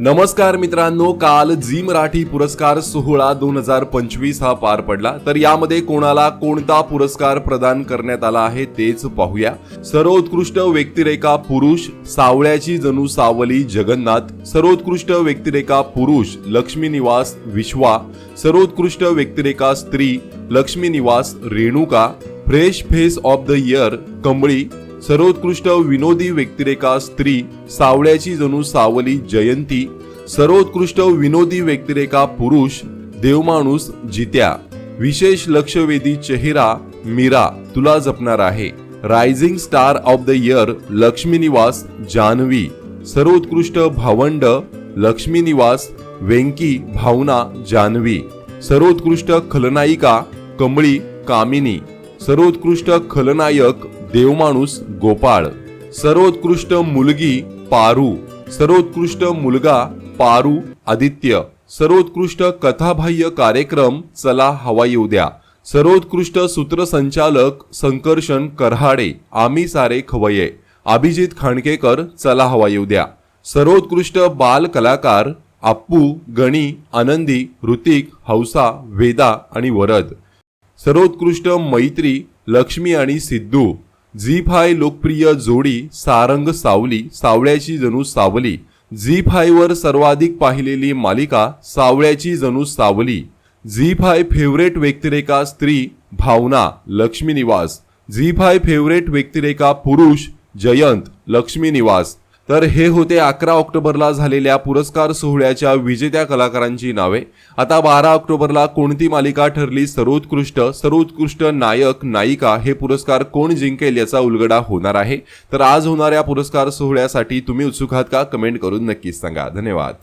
नमस्कार मित्रांनो काल झी मराठी पुरस्कार सोहळा दोन हजार पंचवीस हा पार पडला. तर यामध्ये कोणाला कोणता पुरस्कार प्रदान करण्यात आला आहे तेच पाहूया. सर्वोत्कृष्ट व्यक्तिरेखा पुरुष सावळ्याची जणू सावली जगन्नाथ सर्वोत्कृष्ट व्यक्तिरेखा पुरुष लक्ष्मी निवास विश्वा सर्वोत्कृष्ट व्यक्तिरेखा स्त्री Lakshmi Niwas Renuka fresh face of the year Kambli सर्वोत्कृष्ट विनोदी व्यक्तिरेखा स्त्री सावळ्याची जणू सावली जयंती सर्वोत्कृष्ट विनोदी व्यक्तिरेखा पुरुष देवमाणूस जित्या विशेष लक्षवेधी चेहरा मीरा तुला जपणार आहे. Rising star of the year Lakshminiwas Janhavi सर्वोत्कृष्ट भावंड लक्ष्मीनिवास वेंकी भावना जान्हवी सर्वोत्कृष्ट खलनायिका कमळी कामिनी. सर्वोत्कृष्ट खलनायक देवमाणूस गोपाळ सर्वोत्कृष्ट मुलगी पारू सर्वोत्कृष्ट मुलगा पारू आदित्य सर्वोत्कृष्ट कथाबाह्य कार्यक्रम चला हवा येऊ द्या सर्वोत्कृष्ट सूत्रसंचालक संकर्षण करहाडे आम्ही सारे खवये अभिजित खांडकेकर चला हवा येऊ द्या सर्वोत्कृष्ट बाल कलाकार आप्पू गणी आनंदी ऋतिक हौसा वेदा आणि वरद सर्वोत्कृष्ट मैत्री लक्ष्मी आणि सिद्धू झी फाय लोकप्रिय जोडी सारंग सावली सावळ्याची जणू सावली. झी फायवर सर्वाधिक पाहिलेली मालिका सावळ्याची जणू सावली. झी फाय फेवरेट व्यक्तिरेखा स्त्री भावना लक्ष्मी निवास. झी फाय फेवरेट व्यक्तिरेखा पुरुष जयंत लक्ष्मी निवास. तर हे होते अकरा ऑक्टोबरला झालेल्या पुरस्कार सोहळ्याच्या विजेत्या कलाकारांची नावे. आता बारा ऑक्टोबरला कोणती मालिका ठरली? सर्वोत्कृष्ट सर्वोत्कृष्ट नायक नायिका हे पुरस्कार कोण जिंकेल याचा उलगडा होणार आहे. तर आज होणाऱ्या पुरस्कार सोहळ्यासाठी तुम्ही उत्सुक आहात का? कमेंट करून नक्कीच सांगा. धन्यवाद.